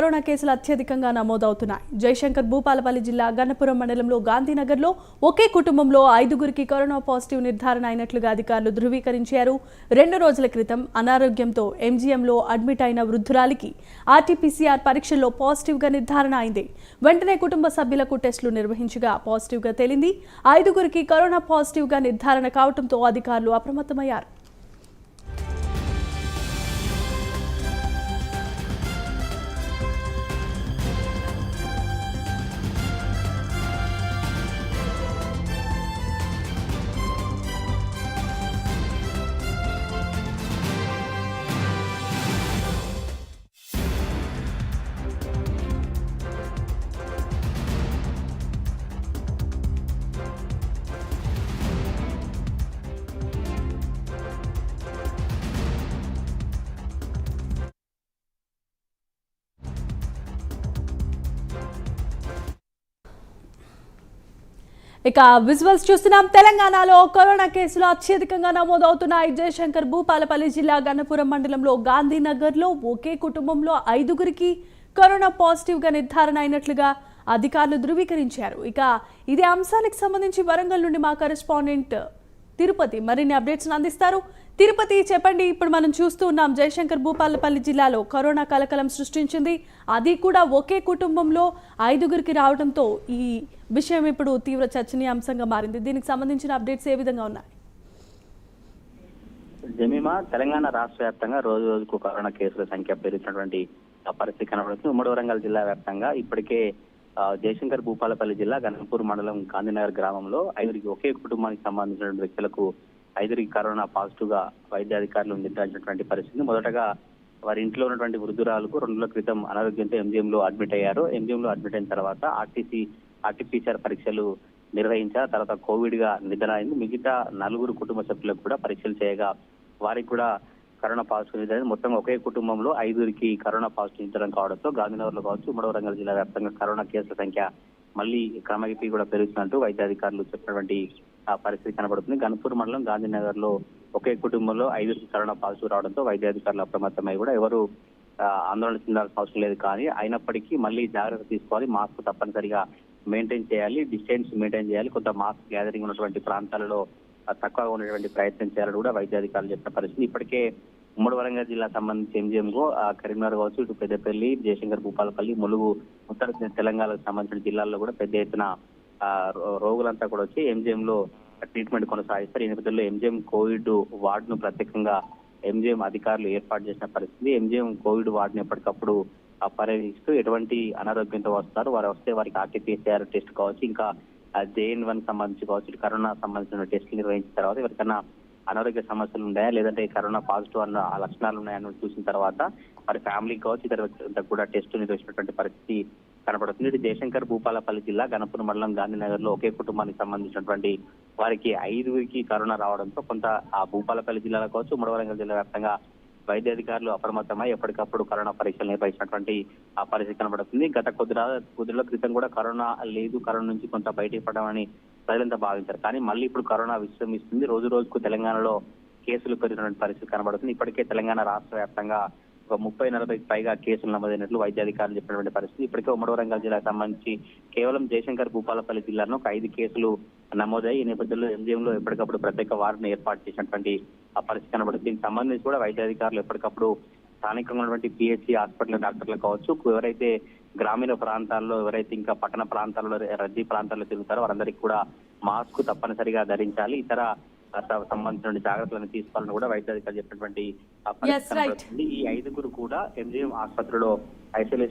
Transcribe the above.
Corona కేసులు అత్యధికంగా నమోదవుతున్నాయి. జయశంకర్ భూపాలపల్లి జిల్లా గన్నపురం మండలంలో గాంధీనగర్లో ఒకే కుటుంబంలో ఐదుగురికి కరోనా పాజిటివ్ నిర్ధారణ అయినట్లుగా అధికారులు ధృవీకరించారు. రెండు రోజుల క్రితం అనారోగ్యంతో ఎంజీఎంలో అడ్మిట్ అయిన వృద్ధురాలికి ఆర్టీపీసీఆర్ పరీక్షల్లో పాజిటివ్గా నిర్ధారణ అయింది. వెంటనే కుటుంబ సభ్యులకు టెస్టులు నిర్వహించగా పాజిటివ్గా తేలింది. ఐదుగురికి కరోనా పాజిటివ్గా నిర్ధారణ కావడంతో అధికారులు అప్రమత్తమయ్యారు. ఇక విజువల్స్ చూస్తున్నాం. తెలంగాణలో కరోనా కేసులు అత్యధికంగా నమోదవుతున్నాయి. జయశంకర్ భూపాలపల్లి జిల్లా గన్నపురం మండలంలో గాంధీనగర్లో ఒకే కుటుంబంలో ఐదుగురికి కరోనా పాజిటివ్గా నిర్ధారణ అయినట్లుగా అధికారులు ధృవీకరించారు. ఇక ఇదే అంశానికి సంబంధించి వరంగల్ నుండి మా కరెస్పాండెంట్ తిరుపతి మరిన్ని అప్డేట్స్ అందిస్తారు. తిరుపతి చెప్పండి ఇప్పుడు మనం చూస్తూ ఉన్నాం జయశంకర్ భూపాలపల్లి జిల్లాలో కరోనా కలకలం సృష్టించింది. అది కూడా ఒకే కుటుంబంలో ఐదుగురికి రావడంతో ఈ విషయం ఇప్పుడు తీవ్ర చర్చనీయాంశంగా మారింది. దీనికి సంబంధించిన అప్డేట్స్ ఏ విధంగా ఉన్నాయి? జమీమా తెలంగాణ రాష్ట్ర వ్యాప్తంగా రోజు రోజుకు కరోనా కేసుల సంఖ్య పెరుగుతున్నటువంటి పరిస్థితి కనబడుతుంది. ఉమ్మడి వరంగల్ జిల్లా వ్యాప్తంగా ఇప్పటికే జయశంకర్ భూపాలపల్లి జిల్లా గణపూర్ మండలం గాంధీనగర్ గ్రామంలో ఐదుగురికి ఒకే కుటుంబానికి సంబంధించిన వ్యక్తులకు ఐదుగురికి కరోనా పాజిటివ్గా వైద్యాధికారులు నిర్ధారించినటువంటి పరిస్థితి. మొదటగా వారి ఇంట్లో ఉన్నటువంటి వృద్ధురాలకు రెండు రోజుల క్రితం అనారోగ్యంతో ఎంజిఎం లో అడ్మిట్ అయ్యారు. ఎంజిఎం లో అడ్మిట్ అయిన తర్వాత ఆర్టీసీ ఆర్టీపీసీఆర్ పరీక్షలు నిర్వహించారు. తర్వాత కోవిడ్గా నిధన అయింది మిగతా నలుగురు కుటుంబ సభ్యులకు కూడా పరీక్షలు చేయగా వారికి కూడా కరోనా పాజిటివ్ నిర్ధారణ మొత్తం ఒకే కుటుంబంలో ఐదుగురికి కరోనా పాజిటివ్ నిర్ధారణ కావడంతో గాంధీనగర్లో కావచ్చు ఉమ్మడి వరంగల్ జిల్లా వ్యాప్తంగా కరోనా కేసుల సంఖ్య మళ్ళీ క్రమగిపి కూడా పెరుగుతున్నట్టు వైద్యాధికారులు చెప్పినటువంటి పరిస్థితి కనబడుతుంది. గన్పూర్ మండలం గాంధీనగర్లో ఒకే కుటుంబంలో ఐదుగురికి కరోనా పాజిటివ్ రావడంతో వైద్యాధికారులు అప్రమత్తమై కూడా ఎవరు ఆ, ఆందోళన చెందాల్సిన అవసరం లేదు కానీ అయినప్పటికీ మళ్ళీ జాగ్రత్త తీసుకోవాలి మాస్క్ తప్పనిసరిగా మెయింటైన్ చేయాలి డిస్టెన్స్ మెయింటైన్ చేయాలి కొంత మాస్క్ గ్యాదరింగ్ ఉన్నటువంటి ప్రాంతాలలో తక్కువగా ఉండేటువంటి ప్రయత్నం చేయాలని కూడా వైద్యాధికారులు చెప్పిన పరిస్థితి. ఇప్పటికే ఉమ్మడి వరంగల్ జిల్లా సంబంధించి ఎంజీఎంకు కరీంనగర్ కావచ్చు ఇటు పెద్దపల్లి జయశంకర్ భూపాలపల్లి ములుగు ఉత్తర తెలంగాణకు సంబంధించిన జిల్లాల్లో కూడా పెద్ద ఎత్తున ఆ, రో- రోగులంతా కూడా వచ్చి ఎంజీఎం లో ట్రీట్మెంట్ కొనసాగిస్తారు. ఈ నేపథ్యంలో ఎంజిఎం కోవిడ్ వార్డును ప్రత్యేకంగా ఎంజీఎం అధికారులు ఏర్పాటు చేసిన పరిస్థితి. ఎంజీఎం కోవిడ్ వార్డుని ఎప్పటికప్పుడు పర్యవేక్షిస్తూ ఎటువంటి అనారోగ్యంతో వస్తారు. వారు వస్తే వారికి ఆర్టీపీసీఆర్ టెస్ట్ కావచ్చు ఇంకా జేఎన్ వన్ సంబంధించి కావచ్చు కరోనా సంబంధించిన టెస్టులు నిర్వహించిన తర్వాత ఎవరికైనా అనారోగ్య సమస్యలు ఉన్నాయా? లేదంటే కరోనా పాజిటివ్ అన్న లక్షణాలు ఉన్నాయని చూసిన తర్వాత వారి ఫ్యామిలీకి కావచ్చు ఇతర వ్యక్తులంతా కూడా టెస్ట్ నిర్వహించినటువంటి పరిస్థితి కనబడుతుంది ఇది జయశంకర్ భూపాలపల్లి జిల్లా గణపూర్ మండలం గాంధీనగర్లో ఒకే కుటుంబానికి సంబంధించినటువంటి వారికి ఐదుగురికి కరోనా రావడంతో కొంత ఆ భూపాలపల్లి జిల్లాలో కావచ్చు ఉమ్మడి జిల్లా వ్యాప్తంగా వైద్య అధికారులు అప్రమత్తమై ఎప్పటికప్పుడు కరోనా పరీక్షలు నిర్వహించినటువంటి ఆ పరిస్థితి కనబడుతుంది. గత కొద్ది రా- కొద్ది రోజుల క్రితం కూడా కరోనా లేదు కరోనా నుంచి కొంత బయటికి పడమని ప్రజలంతా భావించారు. కానీ మళ్ళీ ఇప్పుడు కరోనా విశ్రమిస్తుంది. రోజు రోజుకు తెలంగాణలో కేసులు పెరిగినటువంటి పరిస్థితి కనబడుతుంది. ఇప్పటికే తెలంగాణ రాష్ట్ర వ్యాప్తంగా ఒక ముప్పై నలభైకి పైగా కేసులు నమోదైనట్లు వైద్యాధికారులు చెప్పినటువంటి పరిస్థితి. ఇప్పటికే ఉమ్మడి వరంగల్ జిల్లాకు సంబంధించి కేవలం జయశంకర్ భూపాలపల్లి జిల్లాలో ఒక ఐదు కేసులు నమోదయ్యి ఈ నేపథ్యంలో ఎంజిఎం లో ఎప్పటికప్పుడు ప్రత్యేక వార్డును ఏర్పాటు చేసినటువంటి ఆ పరిస్థితి కనబడుతుంది. దీనికి సంబంధించి కూడా వైద్యాధికారులు ఎప్పటికప్పుడు స్థానికంగా ఉన్నటువంటి పిహెచ్సి హాస్పిటల్ డాక్టర్లు కావచ్చు ఎవరైతే గ్రామీణ ప్రాంతాల్లో ఎవరైతే ఇంకా పట్టణ ప్రాంతాల్లో రద్దీ ప్రాంతాల్లో తిరుగుతారో వారందరికీ కూడా మాస్క్ తప్పనిసరిగా ధరించాలి. ఇతర సంబంధించిన జాగ్రత్తలను తీసుకోవాలని కూడా వైద్యాధికారులు చెప్పినటువంటి. ఈ ఐదుగురు కూడా ఎంజిఎం ఆసుపత్రిలో ఐసోలేషన్